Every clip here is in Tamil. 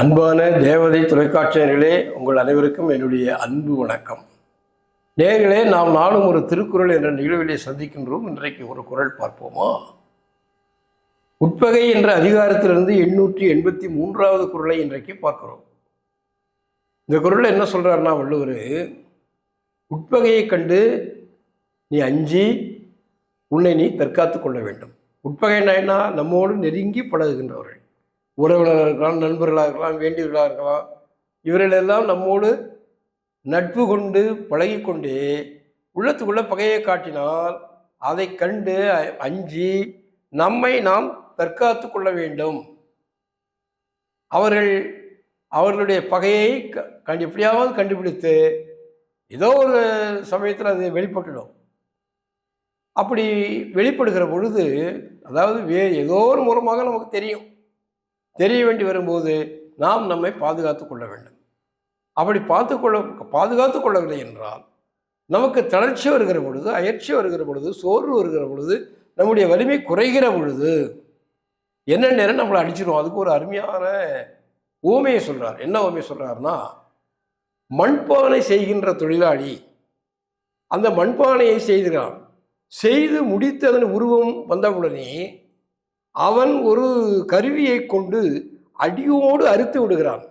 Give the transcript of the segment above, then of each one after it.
அன்பான தேவதை தொலைக்காட்சியர்களே உங்கள் அனைவருக்கும் என்னுடைய அன்பு வணக்கம். நேர்களே நாம் நாளும் ஒரு திருக்குறள் என்ற நிகழ்விலே சந்திக்கின்றோம். இன்றைக்கு ஒரு குறள் பார்ப்போமா? உட்பகை என்ற அதிகாரத்திலிருந்து எண்ணூற்றி எண்பத்தி மூன்றாவது குரலை இன்றைக்கு பார்க்கிறோம். இந்த குரலில் என்ன சொல்கிறாருன்னா வள்ளுவர் உட்பகையை கண்டு நீ அஞ்சி உன்னை நீ தற்காத்து கொள்ள வேண்டும். உட்பகைனா என்ன? நம்மோடு நெருங்கி பழகுகின்றவர்கள். உறவினர்கள் இருக்கலாம் நண்பர்களாக இருக்கலாம் வேண்டியவர்களாக இருக்கலாம் இவர்களெல்லாம் நம்மோடு நட்பு கொண்டு பழகிக்கொண்டே உள்ளத்துக்குள்ளே பகையை காட்டினால் அதை கண்டு அஞ்சி நம்மை நாம் தற்காத்து கொள்ள வேண்டும். அவர்கள் அவர்களுடைய பகையை க- கண்டு எப்படியாவது கண்டுபிடித்து ஏதோ ஒரு சமயத்தில் அது வெளிப்பட்டுடும். அப்படி வெளிப்படுகிற பொழுது அதாவது வே ஏதோ ஒரு மூலமாக நமக்கு தெரியும். தெரிய வேண்டி வரும்போது நாம் நம்மை பாதுகாத்து கொள்ள வேண்டும். அப்படி பார்த்து கொள்ள பாதுகாத்து கொள்ளவில்லை என்றால் நமக்கு தளர்ச்சி வருகிற பொழுது அயற்சி வருகிற பொழுது சோர்வு வருகிற பொழுது நம்முடைய வலிமை குறைகிற பொழுது என்ன நேரம் நம்மளை அடிச்சிடும் அதுக்கு ஒரு அருமையான ஊமையை சொல்கிறார் என்ன ஊமையை சொல்கிறாருன்னா மண்பானை செய்கின்ற தொழிலாளி அந்த மண்பானையை செய்கிறான் செய்து முடித்து அதன் உருவம் வந்தவுடனே அவன் ஒரு கருவியை கொண்டு அடியோடு அறுத்து விடுகிறான்.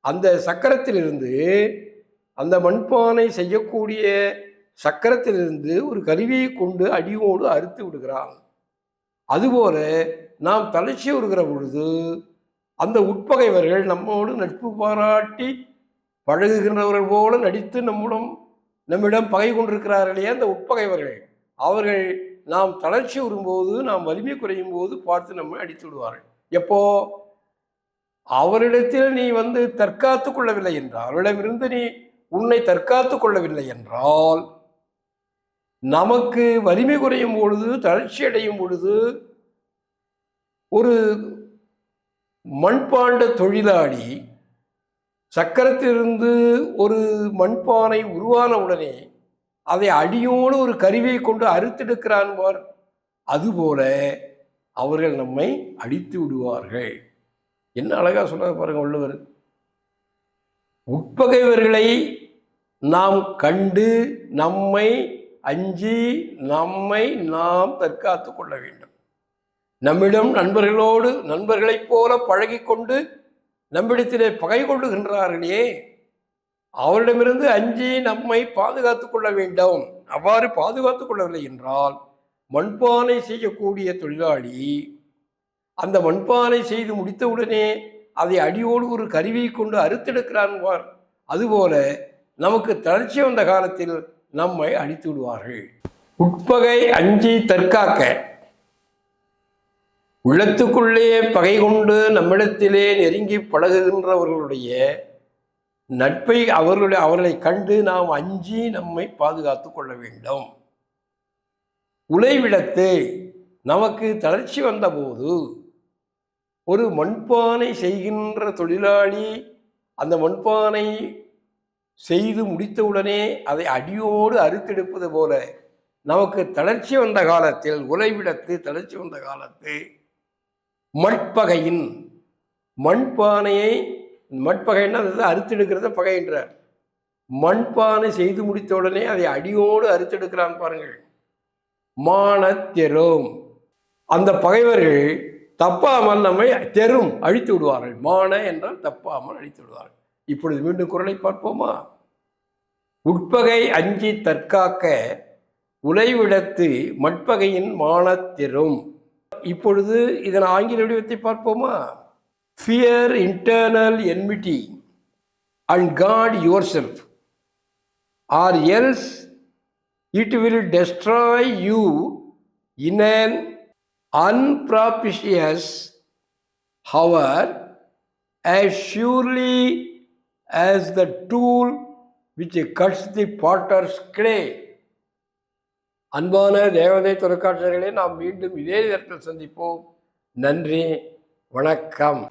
அந்த சக்கரத்திலிருந்து அந்த மண்பானை செய்யக்கூடிய சக்கரத்திலிருந்து ஒரு கருவியை கொண்டு அடியோடு அறுத்து விடுகிறான். அதுபோல நாம் தளர்ச்சி வருகிற பொழுது அந்த உட்பகைவர்கள் நம்மோடு நட்பு பாராட்டி பழகுகின்றவர்கள் போல நடித்து நம்முடன் நம்மிடம் பகை கொண்டிருக்கிறார்களே அந்த உட்பகைவர்கள். அவர்கள் நாம் தளர்ச்சி வரும்போது நாம் வலிமை குறையும் போது பார்த்து நம்மை அடித்து விடுவார்கள். எப்போ? அவரிடத்தில் நீ வந்து தற்காத்து கொள்ளவில்லை என்றால் அவரிடமிருந்து நீ உன்னை தற்காத்து கொள்ளவில்லை என்றால் நமக்கு வலிமை குறையும் பொழுது தளர்ச்சி அடையும் பொழுது ஒரு மண்பாண்ட தொழிலாளி சக்கரத்திலிருந்து ஒரு மண்பானை உருவான உடனே அதை அடியோடு ஒரு கருவியை கொண்டு அறுத்தெடுக்கிறான் பார். அதுபோல அவர்கள் நம்மை அடித்து விடுவார்கள். என்ன அழகாக சொல்றாரு பாருங்க உள்ளவர் உட்பகைவர்களை நாம் கண்டு நம்மை அஞ்சி நம்மை நாம் தற்காத்து கொள்ள வேண்டும். நம்மிடம் நண்பர்களோடு நண்பர்களைப் போல பழகிக்கொண்டு நம்மிடத்திலே பகை கொள்ளுகின்றார்களே. அவரிடமிருந்து அஞ்சி நம்மை பாதுகாத்துக் கொள்ள வேண்டும். அவ்வாறு பாதுகாத்துக் கொள்ளவில்லை என்றால் மண்பானை செய்யக்கூடிய தொழிலாளி அந்த மண்பானை செய்து முடித்தவுடனே அதை அடியோடு ஒரு கருவியை கொண்டு அறுத்தெடுக்கிறான் அதுபோல நமக்கு தளர்ச்சி வந்த காலத்தில் நம்மை அடித்து விடுவார்கள். உட்பகை அஞ்சி தற்காக்க உள்ளத்துக்குள்ளே பகை கொண்டு நம்மிடத்திலே நெருங்கி பழகுகின்றவர்களுடைய நட்பை அவர்களுடைய அவர்களை கண்டு நாம் அஞ்சி நம்மை பாதுகாத்து கொள்ள வேண்டும். உலைவிடத்து நமக்கு தளர்ச்சி வந்தபோது ஒரு மண்பானை செய்கின்ற தொழிலாளி அந்த மண்பானை செய்து முடித்தவுடனே அதை அடியோடு அறுத்தெடுப்பது போல நமக்கு தளர்ச்சி வந்த காலத்தில் உலைவிடத்து தளர்ச்சி வந்த காலத்தில் மட்பகையின் மண்பானையை மட்பகைன்னா அது அறுத்தெடுக்கிறத பகைன்றார். மண்பானை செய்து முடித்த உடனே அதை அடியோடு அறுத்தெடுக்கிறான் பாருங்கள். மானத்தெரும் அந்த பகைவர்கள் தப்பாமல் நம்மை தெரும் அழித்து விடுவார்கள். மான என்றால் தப்பாமல் அழித்து விடுவார்கள். இப்பொழுது மீண்டும் குரலை பார்ப்போமா? உட்பகை அஞ்சி தற்காக்க உலைவிடத்து மட்பகையின் மானத்தெரும் இப்பொழுது இதன் ஆங்கில வடிவத்தை பார்ப்போமா? fear internal enmity and god yourself or else it will destroy you in an unpropitious hour as surely as the tool which cuts the potter's clay அன்பான தேவதை தொலைக்காட்சியர்களே நாம் மீண்டும் இதே நேரத்தில் சந்திப்போம் நன்றி வணக்கம்